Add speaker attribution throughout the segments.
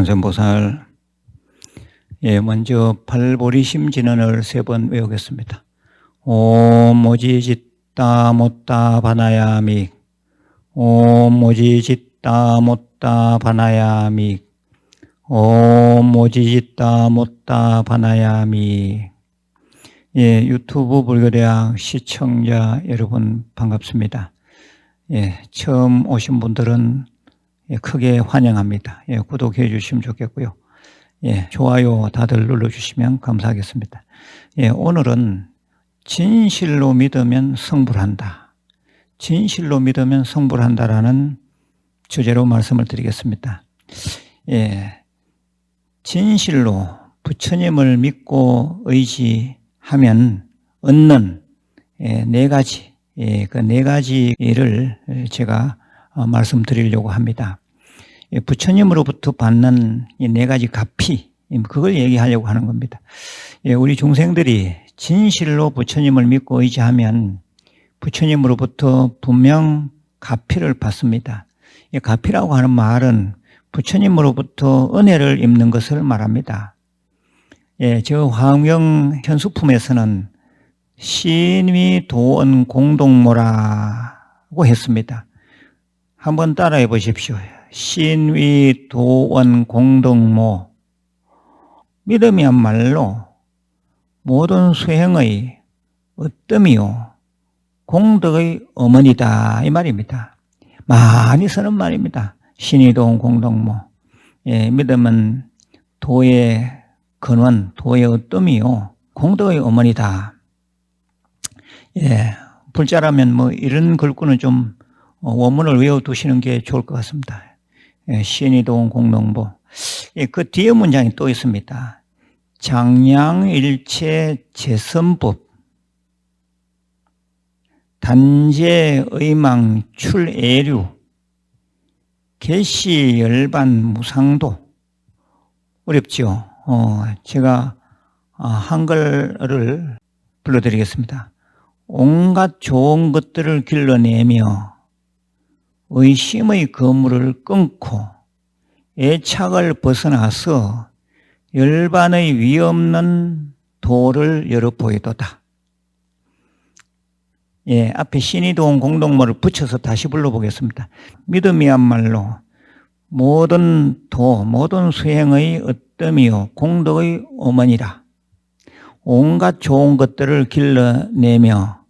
Speaker 1: 관세음보살 예, 먼저 팔보리심 진언을 세 번 외우겠습니다. 옴 모지짓다 못다 바나야믹 옴 모지짓다 못다 바나야믹 옴 모지짓다 못다 바나야믹 예, 유튜브 불교대학 시청자 여러분 반갑습니다. 예, 처음 오신 분들은 예, 크게 환영합니다. 예, 구독해 주시면 좋겠고요. 예, 좋아요 다들 눌러주시면 감사하겠습니다. 예, 오늘은 진실로 믿으면 성불한다. 진실로 믿으면 성불한다라는 주제로 말씀을 드리겠습니다. 예, 진실로 부처님을 믿고 의지하면 얻는 예, 네 가지, 예, 그 네 가지를 제가 어, 말씀드리려고 합니다. 예, 부처님으로부터 받는 이네 가지 가피, 그걸 얘기하려고 하는 겁니다. 예, 우리 중생들이 진실로 부처님을 믿고 의지하면 부처님으로부터 분명 가피를 받습니다. 이 가피라고 하는 말은 부처님으로부터 은혜를 입는 것을 말합니다. 예, 저 화엄경 현수품에서는 신위 도원 공동모라고 했습니다. 한번 따라해 보십시오. 신위 도원 공동모. 믿음이야말로 모든 수행의 어뜸이요. 공덕의 어머니다. 이 말입니다. 많이 쓰는 말입니다. 신위 도원 공동모. 예, 믿음은 도의 근원, 도의 어뜸이요. 공덕의 어머니다. 예, 불자라면 뭐 이런 글귀는 좀 어, 원문을 외워두시는 게 좋을 것 같습니다. 예, 신의동 공동보. 예, 그 뒤에 문장이 또 있습니다. 장량일체 재선법 단제의망 출애류 개시열반 무상도 어렵죠. 어, 제가 아, 한글을 불러드리겠습니다. 온갖 좋은 것들을 길러내며 의심의 거물을 끊고 애착을 벗어나서 열반의 위없는 도를 열어 보이도다. 예, 앞에 신이도원 공동모를 붙여서 다시 불러보겠습니다. 믿음이야말로 모든 도, 모든 수행의 어뜸이요 공덕의 어머니라. 온갖 좋은 것들을 길러내며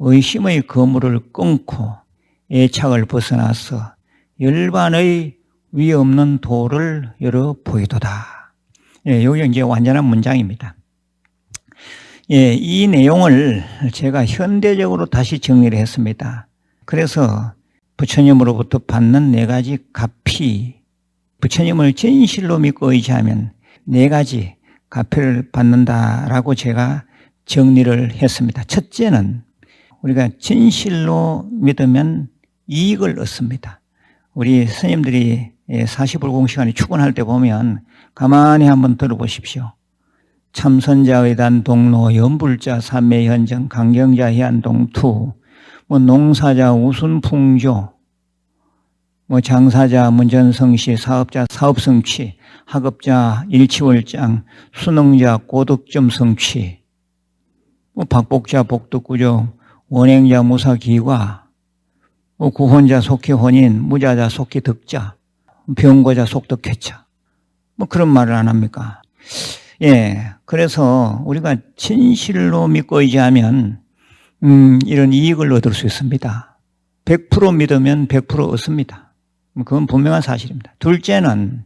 Speaker 1: 의심의 거물을 끊고 애착을 벗어나서 열반의 위 없는 도를 열어 보이도다. 예, 여기 이제 완전한 문장입니다. 예, 이 내용을 제가 현대적으로 다시 정리를 했습니다. 그래서 부처님으로부터 받는 네 가지 가피, 부처님을 진실로 믿고 의지하면 네 가지 가피를 받는다라고 제가 정리를 했습니다. 첫째는 우리가 진실로 믿으면 이익을 얻습니다. 우리 스님들이 40을 공시간에 출근할 때 보면 가만히 한번 들어보십시오. 참선자의단 동로, 연불자 삼매현정, 강경자 희안동투, 뭐 농사자 우순풍조, 뭐 장사자 문전성시, 사업자 사업성취, 학업자 일치월장, 수능자 고득점 성취, 뭐 박복자 복덕구조, 원행자 무사기과, 뭐 구혼자 속히 혼인, 무자자 속히 득자, 병고자 속득회차. 뭐 그런 말을 안 합니까? 예. 그래서 우리가 진실로 믿고 의지하면, 음, 이런 이익을 얻을 수 있습니다. 100% 믿으면 100% 얻습니다. 그건 분명한 사실입니다. 둘째는,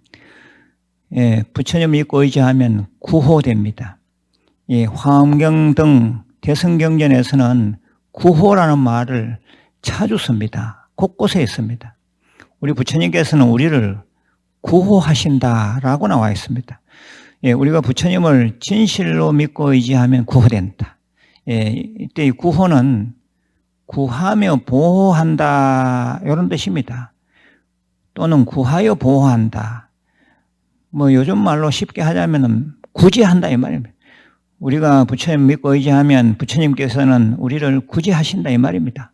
Speaker 1: 예, 부처님 믿고 의지하면 구호됩니다. 예, 화엄경 등 대성경전에서는 구호라는 말을 씁니다. 곳곳에 있습니다. 우리 부처님께서는 우리를 구호하신다라고 나와 있습니다. 예, 우리가 부처님을 진실로 믿고 의지하면 구호된다. 예, 이때 이 구호는 구하며 보호한다 이런 뜻입니다. 또는 구하여 보호한다. 뭐 요즘 말로 쉽게 하자면은 구제한다 이 말입니다. 우리가 부처님 믿고 의지하면 부처님께서는 우리를 구제하신다 이 말입니다.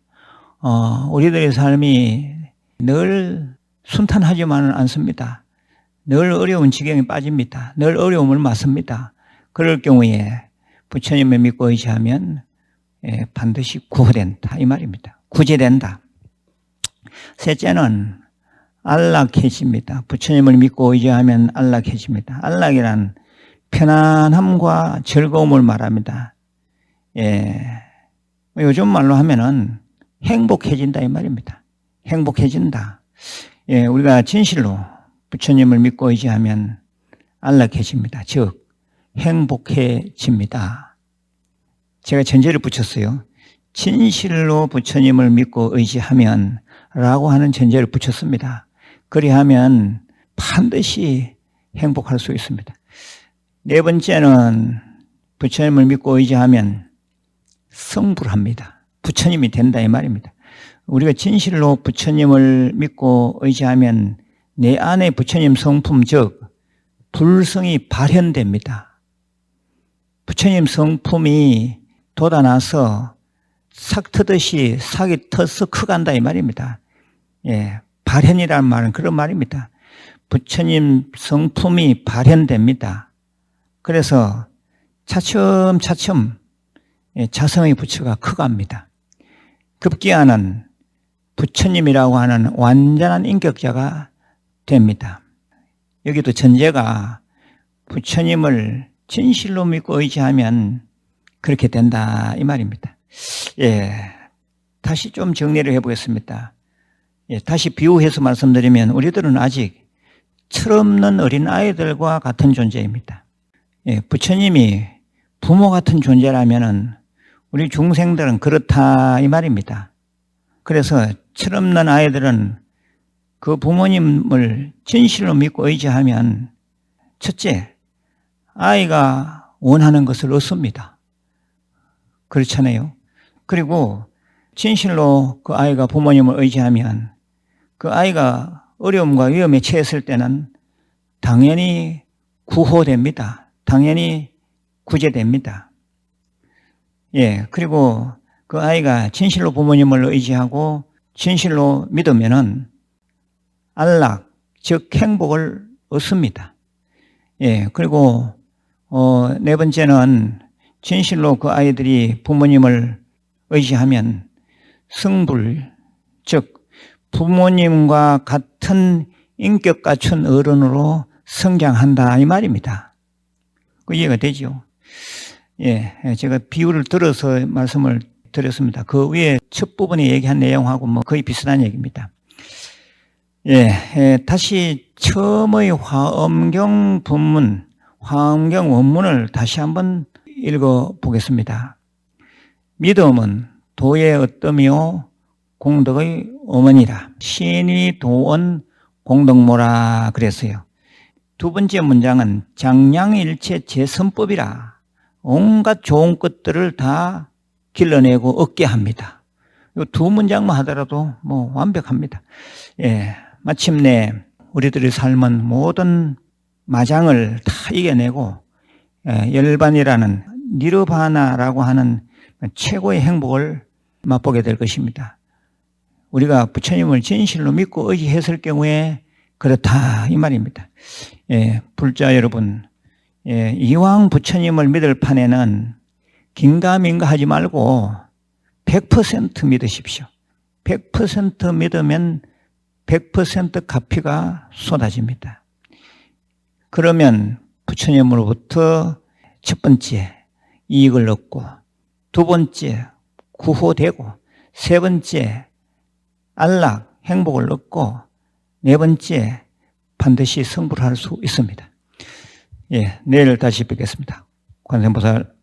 Speaker 1: 어, 우리들의 삶이 늘 순탄하지만은 않습니다. 늘 어려운 지경에 빠집니다. 늘 어려움을 맞습니다. 그럴 경우에 부처님을 믿고 의지하면 예, 반드시 구호된다 이 말입니다. 구제된다. 셋째는 안락해집니다. 부처님을 믿고 의지하면 안락해집니다. 안락이란 편안함과 즐거움을 말합니다. 예, 요즘 말로 하면은 행복해진다 이 말입니다. 행복해진다. 예, 우리가 진실로 부처님을 믿고 의지하면 안락해집니다. 즉 행복해집니다. 제가 전제를 붙였어요. 진실로 부처님을 믿고 의지하면 라고 하는 전제를 붙였습니다. 그리하면 반드시 행복할 수 있습니다. 네 번째는 부처님을 믿고 의지하면 성불합니다. 부처님이 된다 이 말입니다. 우리가 진실로 부처님을 믿고 의지하면 내 안에 부처님 성품 즉 불성이 발현됩니다. 부처님 성품이 돋아나서 삭 트듯이 삭이 터서 커간다 이 말입니다. 예, 발현이라는 말은 그런 말입니다. 부처님 성품이 발현됩니다. 그래서 차츰차츰 예, 자성의 부처가 커갑니다. 급기야는 부처님이라고 하는 완전한 인격자가 됩니다. 여기도 전제가 부처님을 진실로 믿고 의지하면 그렇게 된다 이 말입니다. 예, 다시 좀 정리를 해보겠습니다. 예, 다시 비유해서 말씀드리면 우리들은 아직 철없는 어린 아이들과 같은 존재입니다. 예, 부처님이 부모 같은 존재라면은 우리 중생들은 그렇다 이 말입니다. 그래서 철없는 아이들은 그 부모님을 진실로 믿고 의지하면 첫째 아이가 원하는 것을 얻습니다. 그렇잖아요. 그리고 진실로 그 아이가 부모님을 의지하면 그 아이가 어려움과 위험에 처했을 때는 당연히 구호됩니다. 당연히 구제됩니다. 예, 그리고 그 아이가 진실로 부모님을 의지하고 진실로 믿으면은 안락, 즉 행복을 얻습니다. 예, 그리고 어, 네 번째는 진실로 그 아이들이 부모님을 의지하면 승불, 즉 부모님과 같은 인격 갖춘 어른으로 성장한다 이 말입니다. 그 이해가 되죠? 예, 제가 비유를 들어서 말씀을 드렸습니다. 그 위에 첫 부분에 얘기한 내용하고 뭐 거의 비슷한 얘기입니다. 예, 예 다시 처음의 화엄경 본문, 화엄경 원문을 다시 한번 읽어 보겠습니다. 믿음은 도의 어떠미요 공덕의 어머니라. 신이 도원 공덕모라 그랬어요. 두 번째 문장은 장량일체 제선법이라. 온갖 좋은 것들을 다 길러내고 얻게 합니다. 이 두 문장만 하더라도 뭐 완벽합니다. 예. 마침내 우리들의 삶은 모든 마장을 다 이겨내고 예, 열반이라는 니르바나라고 하는 최고의 행복을 맛보게 될 것입니다. 우리가 부처님을 진실로 믿고 의지했을 경우에 그렇다 이 말입니다. 예, 불자 여러분, 예, 이왕 부처님을 믿을 판에는 긴가민가 하지 말고 100% 믿으십시오. 100% 믿으면 100% 가피가 쏟아집니다. 그러면 부처님으로부터 첫 번째 이익을 얻고 두 번째 구호되고 세 번째 안락 행복을 얻고 네 번째 반드시 성불할 수 있습니다. 예, 내일 다시 뵙겠습니다. 관세음보살